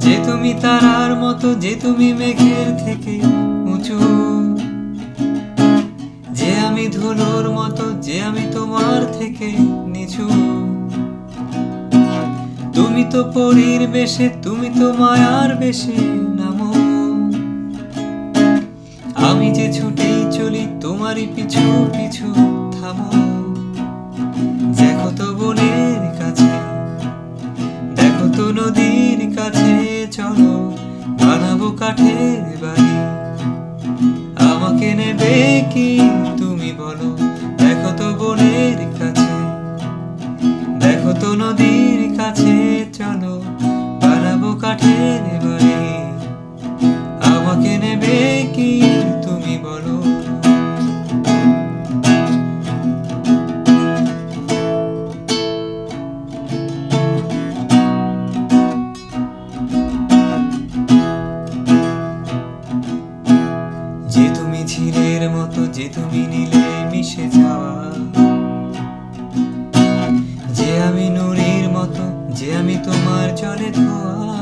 যে তুমি তারার মতো, যে তুমি মেঘের থেকে উঁচু। যে আমি ধুলোর মতো, যে আমি তোমার থেকে নিচু। তুমি তো পরীর বেশে, তুমি তো মায়ার বেশে নামো। আমি যে ছুটেই চলি, তোমারই পিছু পিছু থামো। দেখো তো বনের কাঠের বাড়ি। আমাকে নেবে কি তুমি বলো? দেখো তো বনের কাছে। দেখো তো নদীর কাছে, চলো। বানাবো কাঠের যে তুমি ঝিলের মতো, যে তুমি নীলে মিশে যাওয়া। যে আমি নুরির মতো, যে আমি তোমার জলে ধোয়া।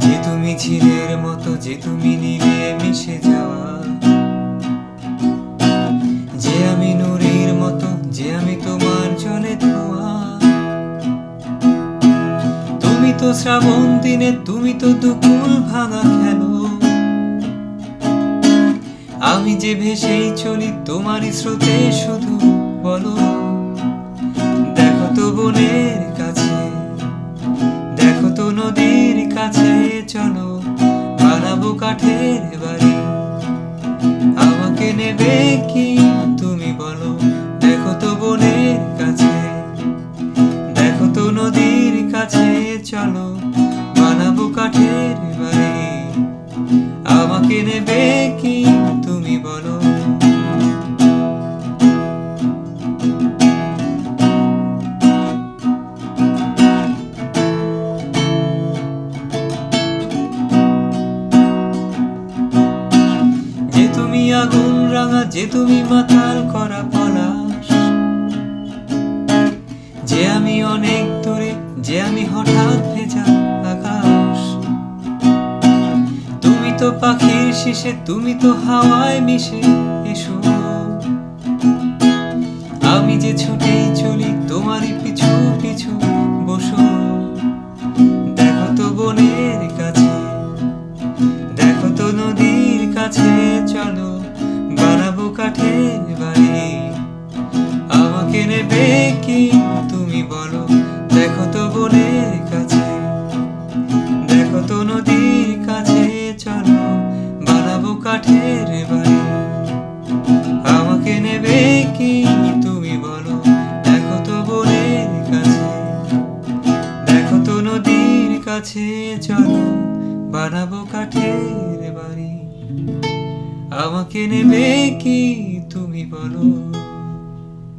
যে তুমি ঝিলের মতো, যে তুমি নীলে মিশে যাওয়া। যে আমি নুরির মতো, যে আমি তোমার জলে ধোয়া। তুমি তো শ্রাবণ দিনে, তুমি তো দুকুল ভাঙা খেলো। আমি যে ভেসেই চলি তোমারই স্রোতে শুধু বলো। দেখো তো বনের কাছে, দেখো তো নদীর কাছে, চলো বানাবো কাঠের বাড়ি। আমাকে নেবে কি তুমি বলো? দেখো তো বনের কাছে, দেখো তো নদীর কাছে, চলো বানাবো কাঠের বাড়ি। আমাকে নেবে কি আগুন রাঙা যে তুমি মাতাল করা পলাশ। যে আমি অনেক দূরে, যে আমি হঠাৎ ভেজা আকাশ। তুমি তো পাখির শেষে, তুমি তো হাওয়ায় মিশে এসো। আমি যে ছুটেই কাছে চলো বানাবো কাঠের বাড়ি। আমাকে নেবে কি তুমি বলো?